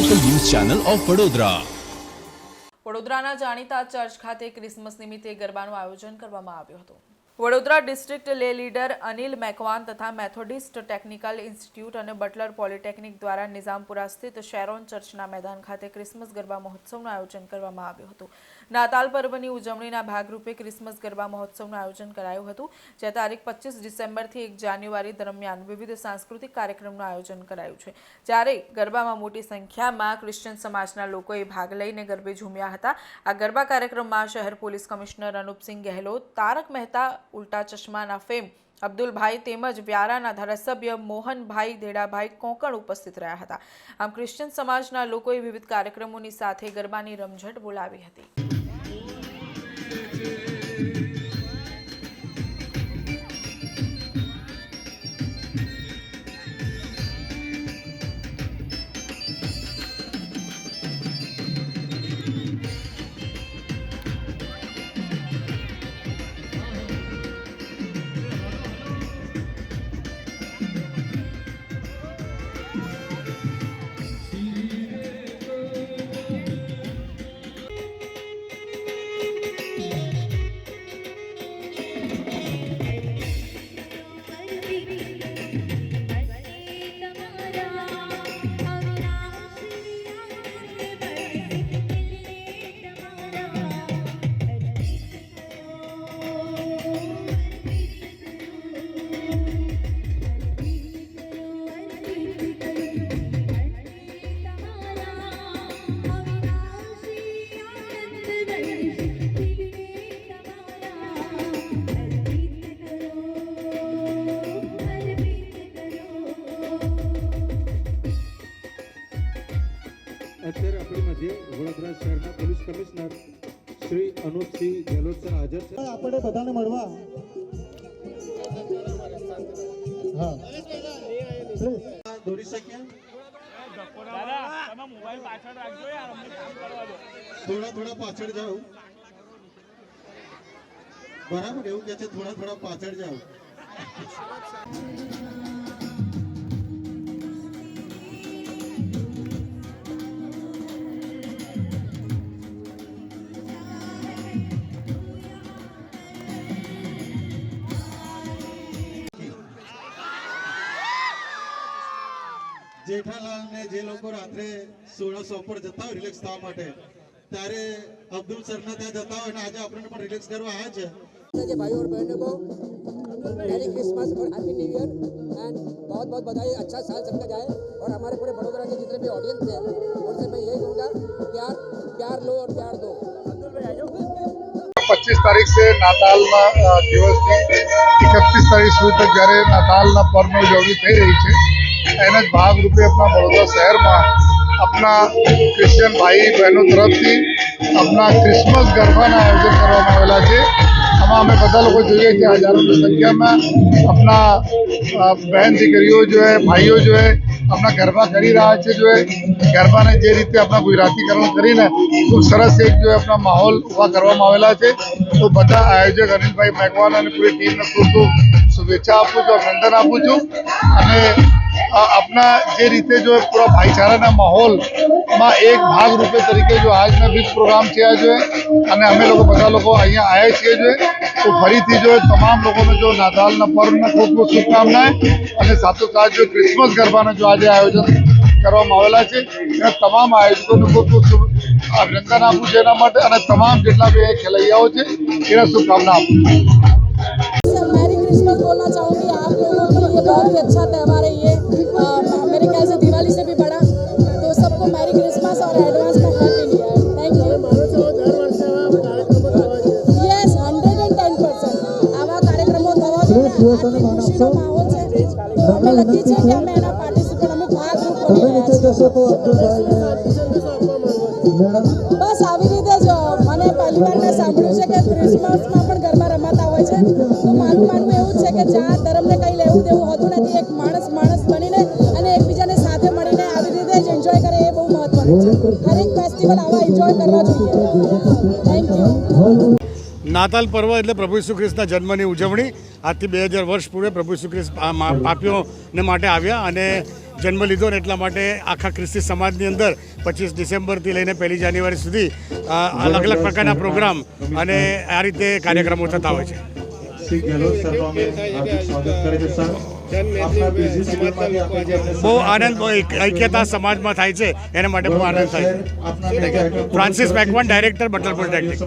Channel of Vadodara વડોદરાના જાણીતા church ખાતે ક્રિસમસ નિમિત્તે ગરબાનું આયોજન કરવામાં આવ્યું હતું. Vadodara district lay leader Anil Makwan તથા મેથોડિસ્ટ ટેકનિકલ ઇન્સ્ટિટ્યૂટ અને બટલર પોલિટેકનિક દ્વારા નિઝામપુરા સ્થિત શેરોન ચર્ચના મેદાન ખાતે ક્રિસમસ ગરબા મહોત્સવનું આયોજન કરવામાં આવ્યું હતું. નાતાલ પર્વની ઉજવણીના ભાગરૂપે ક્રિસમસ ગરબા મહોત્સવનું આયોજન કરાયું હતું, જે તારીખ પચીસ ડિસેમ્બરથી એક જાન્યુઆરી દરમિયાન વિવિધ સાંસ્કૃતિક કાર્યક્રમનું આયોજન કરાયું છે. જ્યારે ગરબામાં મોટી સંખ્યામાં ક્રિશ્ચિયન સમાજના લોકોએ ભાગ લઈને ગરબે ઝૂમ્યા હતા. આ ગરબા કાર્યક્રમમાં શહેર પોલીસ કમિશનર અનુપસિંહ ગહેલોત, તારક મહેતા ઉલ્ટા ચશ્માના ફેમ. અબ્દુલભાઈ તેમજ વ્યારાના ધારાસભ્ય મોહનભાઈ દેડાભાઈ કોંકણ ઉપસ્થિત રહ્યા હતા. આમ ક્રિશ્ચિયન સમાજના લોકોએ વિવિધ કાર્યક્રમોની સાથે ગરબાની રમઝટ બોલાવી હતી. મધ્યે વડોદરા શહેરના police commissioner Shri Anupsinh Gehlot sir હાજર છે. આપણે બધાને મળવા. હા. પ્લીઝ શક્યા? થોડા થોડા પાછળ જાઓ. બરાબર એવું કે છે થોડા થોડા પાછળ જાઓ. જેઠાલાલ ને જે લોકો રાત્રે સોળસો પર જતા હોય રિલેક્સ થવા માટે ત્યારે અબ્દુલ સરના ત્યાં જતા હોય અને આજે આપણને પણ રિલેક્સ કરવા આવ્યા છે के भाई और बहनों को मैरी क्रिसमस और हैप्पी न्यू ईयर एंड बहुत बहुत बधाई अच्छा साल सबका जाए और हमारे पूरे वडोदरा के जितने भी ऑडियंस हैं उनसे मैं यही कहूँगा प्यार प्यार लो और प्यार दो પચીસ તારીખ છે નાતાલના અ, દિવસથી એકત્રીસ તારીખ સુધી તક જ્યારે નાતાલના પર્વની ઉજવણી થઈ રહી છે એના જ ભાગરૂપે આપણા વડોદરા શહેરમાં આપણા ક્રિશ્ચિયન ભાઈ બહેનો તરફથી આપણા ક્રિસમસ ગરબાના આયોજન કરવામાં આવેલા છે. આમાં અમે બધા લોકો જોઈએ કે હજારોની સંખ્યામાં આપણા બહેન દીકરીઓ જો હે, ભાઈઓ જો હે, આપણા ગરબા કરી રહ્યા છે જો હે. ગરબાને જે રીતે આપણા ગુજરાતીકરણ કરીને ખૂબ સરસ એક જો આપણા માહોલ ઊભા કરવામાં આવેલા છે. તો બધા આયોજક અનિલભાઈ મેઘવાલ અને પૂરી ટીમને ખૂબ ખૂબ શુભેચ્છા આપું છું, અભિનંદન આપું છું. અને આપના જે રીતે જો પૂરા ભાઈચારાના માહોલમાં એક ભાગ રૂપે તરીકે જો આજના બીજ પ્રોગ્રામ થયા જોઈએ અને અમે લોકો બધા લોકો અહીંયા આવ્યા છીએ જોઈએ તો ફરીથી જો તમામ લોકોને જો નાતાલના પર્વને ખૂબ ખૂબ શુભકામનાએ અને સાથોસાથ જો ક્રિસમસ ગરબાનું જો આજે આયોજન કરવામાં આવેલા છે એના તમામ આયોજકોને ખૂબ ખૂબ અભિનંદન આપું છું એના માટે, અને તમામ જેટલા બી ખેલૈયાઓ છે, એને શુભકામના આપું છું. બોલના ચાહુંગી, આપ અચ્છા તહેવાર હૈ માહોલ છે અમે લખી કે અમે એના પાર્ટિસિપેટ અમે ભાગરૂપ બની રહ્યા છીએ જશે તો અબ્દુલભાઈ મેડમ બસ આવી રીતે જ, મને પહેલી વાર મેં સાંભળ્યું છે કે ક્રિસમસમાં પણ ગરબા રમાતા હોય છે. તો મારું માનવું એવું છે કે જ્યાં ધર્મને કંઈ લેવું દેવું હોતું નથી, એક માણસ માણસ બનીને અને એકબીજાને સાથે મળીને આવી રીતે જ એન્જોય કરે એ બહુ મહત્વનું છે. હરેક ફેસ્ટિવલ આવા એન્જોય કરવા જોઈએ. થેન્ક યુ નાતાલ પર્વ એટલે પ્રભુ ઈસુ ખ્રિસ્તના જન્મની ઉજવણી. આજથી બે હજાર વર્ષ પૂર્વે પ્રભુ ઈસુ ખ્રિસ્ત પાપીઓને માટે આવ્યા અને જન્મ લીધો ને એટલા માટે આખા ખ્રિસ્તી સમાજની અંદર પચીસ ડિસેમ્બરથી લઈને પહેલી જાન્યુઆરી સુધી અલગ અલગ પ્રકારના પ્રોગ્રામ અને આ રીતે કાર્યક્રમો થતા હોય છે. બહુ આનંદ ઐક્યતા સમાજમાં થાય છે. એના માટે બહુ આનંદ થાય છે. ફ્રાન્સિસ મેકવાન ડાયરેક્ટર બટલપુર ટેકનિક